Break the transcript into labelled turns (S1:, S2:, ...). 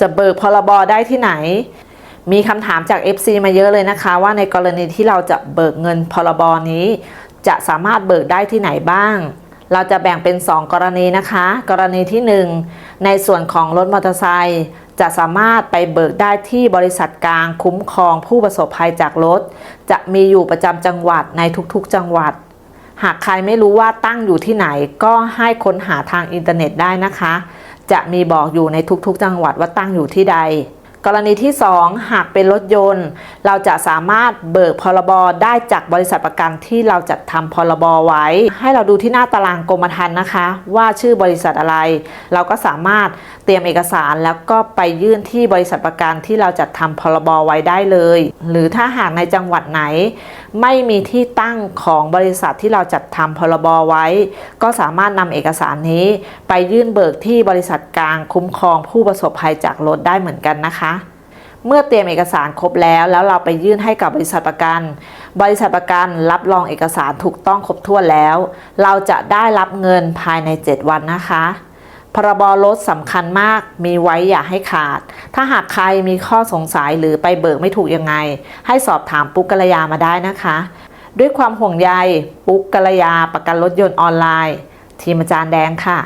S1: จะเบิกพรบได้ที่ไหน มีคำถามจาก FC มาเยอะเลยนะคะ ว่าในกรณีที่เราจะเบิกเงินพรบนี้ จะสามารถเบิกได้ที่ไหนบ้าง เราจะแบ่งเป็น 2 กรณีนะคะ กรณีที่ 1 ในส่วนของรถมอเตอร์ไซค์จะสามารถไปเบิกได้ที่บริษัทกลางคุ้มครองผู้ประสบภัยจากรถ จะมีอยู่ประจำจังหวัดในทุกๆ จังหวัด หากใครไม่รู้ว่าตั้งอยู่ที่ไหนก็ให้ค้นหาทางอินเทอร์เน็ตได้นะคะ จะมีบอกอยู่ในทุกๆจังหวัดว่าตั้งอยู่ที่ใด กรณีที่ 2 หากเป็นรถยนต์ เราจะสามารถเบิกพรบได้จากบริษัทประกันที่เราจัดทำพรบไว้ ให้เราดูที่หน้าตารางกรมธรรม์นะคะ ว่าชื่อบริษัทอะไร เราก็สามารถเตรียมเอกสารแล้วก็ไปยื่นที่บริษัทประกันที่เราจัดทำพรบไว้ได้เลย หรือถ้าหากในจังหวัดไหน ไม่มีที่ตั้งของบริษัทที่เราจัดทำพรบไว้ ก็สามารถนำเอกสารนี้ ไปยื่นเบิกที่บริษัทกลางคุ้มครองผู้ประสบภัยจากรถได้เหมือนกันนะคะ เมื่อเตรียมเอกสารครบแล้ว แล้วเราไปยื่นให้กับบริษัทประกัน บริษัทประกันรับรองเอกสารถูกต้องครบถ้วนแล้ว เราจะได้รับเงินภายใน 7 วันนะคะพรบรถสำคัญมากมีไว้อย่าให้ขาด ถ้าหากใครมีข้อสงสัยหรือไปเบิกไม่ถูกยังไง ให้สอบถามปุ๊กกัลยามาได้นะคะ ด้วยความห่วงใยปุ๊กกัลยาประกันรถยนต์ออนไลน์ ทีมอาจารย์แดงค่ะ